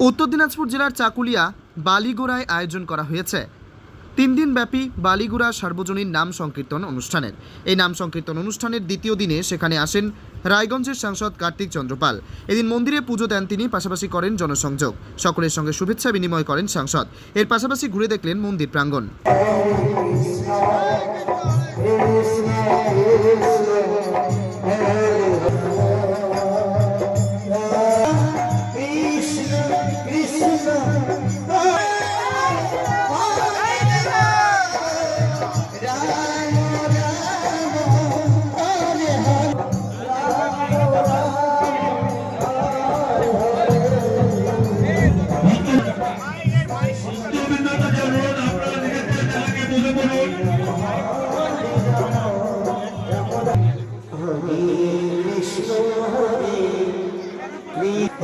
উত্তর দিনাজপুর জেলার চাকুলিয়া বালিগোড়ায় আয়োজন করা হয়েছে তিন দিন ব্যাপী বালিগুড়া সার্বজনীন নাম সংকীর্তন অনুষ্ঠানের এই নাম সংকীর্তন অনুষ্ঠানের দ্বিতীয় দিনে সেখানে আসেন রায়গঞ্জের সাংসদ কার্তিক চন্দ্রপাল এদিন মন্দিরে পুজো দেন তিনি পাশাপাশি করেন জনসংযোগ সকলের সঙ্গে শুভেচ্ছা বিনিময় করেন সাংসদ এর পাশাপাশি ঘুরে দেখলেন মন্দির প্রাঙ্গণ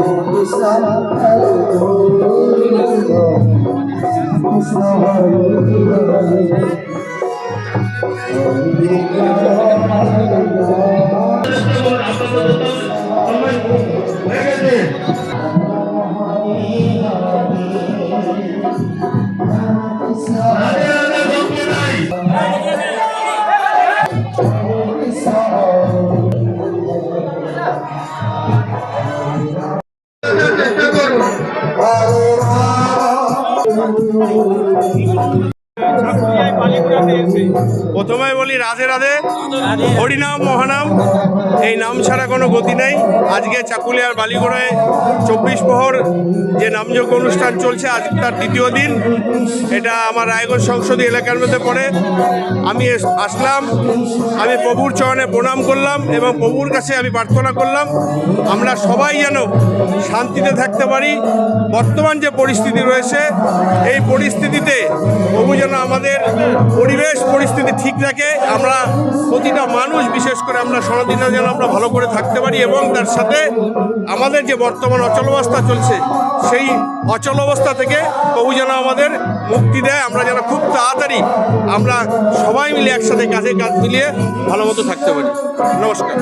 কৃষ্ণ হরে প্রথমে বলি রাধে রাধে, হরিনাম, মহানাম, এই নাম ছাড়া কোনো গতি নেই। আজকে চাকুলিয়ার বালিগোড়ায় চব্বিশ প্রহর যে নামযোগ্য অনুষ্ঠান চলছে, আজ তার দ্বিতীয় দিন। এটা আমার রায়গঞ্জ সংসদীয় এলাকার মধ্যে পড়ে। আমি আসলাম, আমি প্রভুর চরণে প্রণাম করলাম এবং প্রভুর কাছে আমি প্রার্থনা করলাম, আমরা সবাই যেন শান্তিতে থাকতে পারি। বর্তমান যে পরিস্থিতি রয়েছে, এই পরিস্থিতিতে প্রভু যেন আমাদের পরিবেশ পরিস্থিতি ঠিক রাখে। আমরা প্রতিটা মানুষ, বিশেষ করে আমরা সনাদিনা যেন আমরা ভালো করে থাকতে পারি এবং তার সাথে আমাদের যে বর্তমান অচলাবস্থা চলছে, সেই অচল অবস্থা থেকে প্রভু যেন আমাদের মুক্তি দেয়। আমরা যেন খুব তাড়াতাড়ি আমরা সবাই মিলে একসাথে কাঁধে কাঁধ মিলিয়ে ভালো মতো থাকতে পারি। নমস্কার।